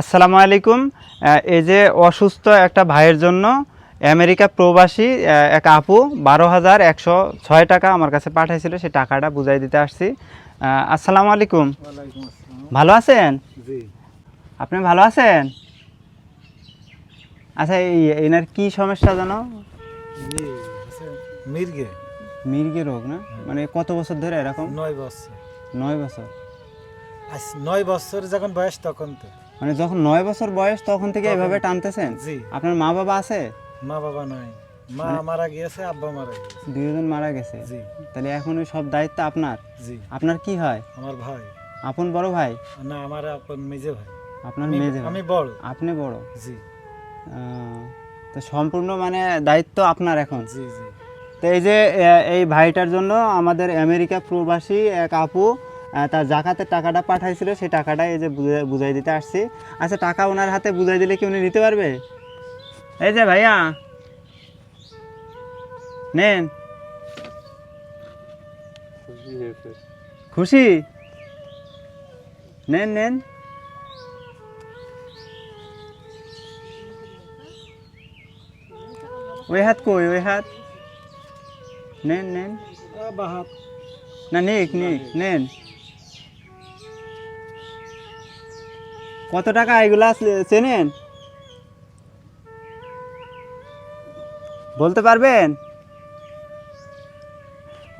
আসসালামু আলাইকুম। এই যে অসুস্থ একটা ভাইয়ের জন্য আমেরিকা প্রবাসী এক আপু বারো হাজার একশো ছয় টাকা আমার কাছে পাঠাইছিল সেই টাকাটা বুঝাই দিতে আসছি। আসসালামু আলাইকুম। ভালো আছেন? আপনি ভালো আছেন? আচ্ছা এই এনার কি সমস্যা জানো জি আছে মির্গে। রোগ না? মানে কত বছর ধরে এরকম? নয় বছর। নয় বছর। নয় বছর যখন বয়স তখন তো। মানে যখন নয় বছর বয়স তখন থেকে এভাবে টানতেছেন? জি। আপনার মা বাবা আছে? মা বাবা নাই। মা মানে- মারা গিয়েছে আব্বা মারা গিয়েছে। দুজন মারা গেছে? জি। তাহলে এখন ওই সব দায়িত্ব আপনার? জি। আপনার কি হয়? আমার ভাই। আপন বড় ভাই? না আমার আপন মেজে ভাই। আপনার মেয়ে আমি বড়। আপনি বড়? জি। তো সম্পূর্ণ মানে দায়িত্ব আপনার এখন? জি জি। তো এই যে এই ভাইটার জন্য আমাদের আমেরিকা প্রবাসী এক আপু তার জাকাতের টাকাটা পাঠাইছিল সেই টাকাটা এই যে বুঝাই- বুঝাই দিতে আসছি। আচ্ছা টাকা ওনার হাতে বুঝাই দিলে কি উনি নিতে পারবে? এই যে ভাইয়া নেন। খুশি নেন নেন। ওই হাত কই ওই হাত? নেন নেন। না নিক নিক। নেন। কত টাকা এগুলা চেনেন? বলতে পারবেন?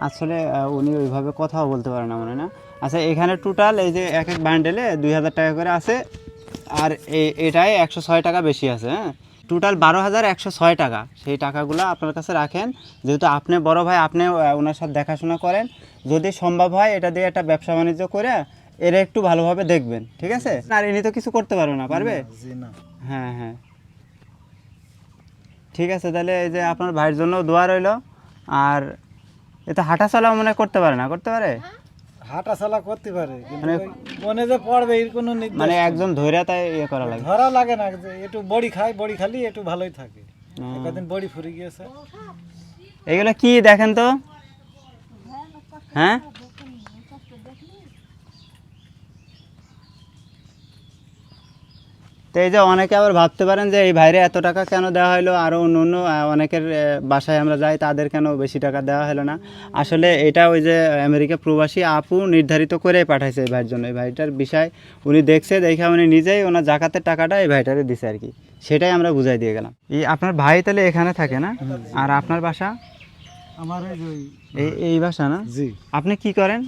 আসলে উনি ওইভাবে কথাও বলতে পারে না মনে না। আচ্ছা এখানে টোটাল এই যে এক এক বান্ডেলে দুই হাজার টাকা করে আছে, আর এটাই একশো ছয় টাকা বেশি আছে হ্যাঁ? টোটাল বারো হাজার একশো ছয় টাকা। সেই টাকাগুলো আপনার কাছে রাখেন। যেহেতু আপনি বড় ভাই, আপনি ওনার সাথে দেখাশোনা করেন। যদি সম্ভব হয়, এটা দিয়ে একটা ব্যবসা বাণিজ্য করে এরা একটু ভালোভাবে দেখবেন ঠিক আছে? আর ইনি তো কিছু করতে পারবে? না পারবে হ্যাঁ হ্যাঁ। ঠিক আছে তাহলে এই যে আপনার ভাইয়ের জন্য দোয়া রইল। আর এতে হাঁটা চলা মনে করতে পারে না করতে পারে? হাঁটা চলা করতে পারে মানে- মনে যে পড়বে এর কোনো মানে একজন ধৈর্য তাই ইয়ে করা লাগে। ধরা লাগে না যে একটু বড়ি খাই বড়ি খালি একটু ভালোই থাকে। হুম। কদিন বড়ি ফুরে গিয়েছে। এগুলো কি দেখেন তো? হ্যাঁ? তো এই যে অনেকে আবার ভাবতে পারেন যে এই ভাইরে এত টাকা কেন দেওয়া হলো আরও অন্য অন্য অনেকের বাসায় আমরা যাই তাদের কেন বেশি টাকা দেওয়া হলো না? আসলে এটা ওই যে আমেরিকা প্রবাসী আপু নির্ধারিত করে পাঠাইছে এই ভাইয়ের জন্য। এই ভাইটার বিষয় উনি দেখছে দেখে উনি নিজেই ওনার জাকাতের টাকাটা এই ভাইটারে দিছে আর কি। সেটাই আমরা বুঝাই দিয়ে গেলাম। এই আপনার ভাই তাহলে এখানে থাকে না? আর আপনার বাসা? আমার এই এই বাসা না? জি। আপনি কি করেন?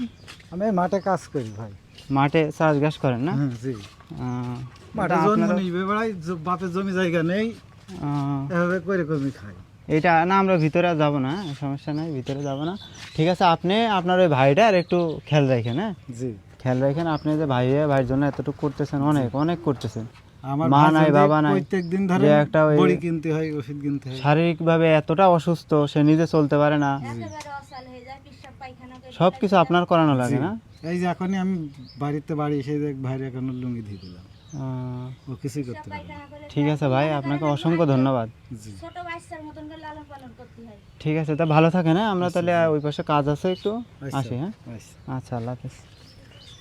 আমি মাঠে কাজ করি ভাই। মাঠে চাষবাস করেন না? জি। এটা জন্ম আপনারা- বেড়াই বাপের জমি জায়গা নেই। এভাবে করে কমি খাই এটা না আমরা ভিতরে যাব না সমস্যা নাই ভিতরে যাব না। ঠিক আছে আপনি আপনার ওই ভাইটার একটু খেয়াল রাখেন হ্যাঁ? জি। খেয়াল রাখেন আপনি যে ভাই ভাইয়ের জন্য এতটুকু করতেছেন অনেক অনেক করতেছেন। আমার মা নাই, বাবা নাই, প্রত্যেক ধরে একটা বড়ি কিনতে হয় ওষুধ কিনতে হয়। শারীরিকভাবে এতটা অসুস্থ সে নিজে চলতে পারে না। একেবারে অসাল হয়ে যায় পিসাব পায়খানা করে সব কিছু আপনার করানো লাগে না? এই যে এখনই আমি বাড়িতে বাড়ি এসে ভাইয়ের এখন লুঙ্গি দিয়ে দিলাম। ও কিছুই করতে পারে ঠিক আছে ভাই আপনাকে অসংখ্য ধন্যবাদ। ছোট বাচ্চার মতন করে লালন পালন করতে হয়। ঠিক আছে তা ভালো থাকে না আমরা তাহলে ওই পাশে কাজ আছে একটু? আসি হ্যাঁ? আচ্ছা আচ্ছা আল্লাহ হাফিজ।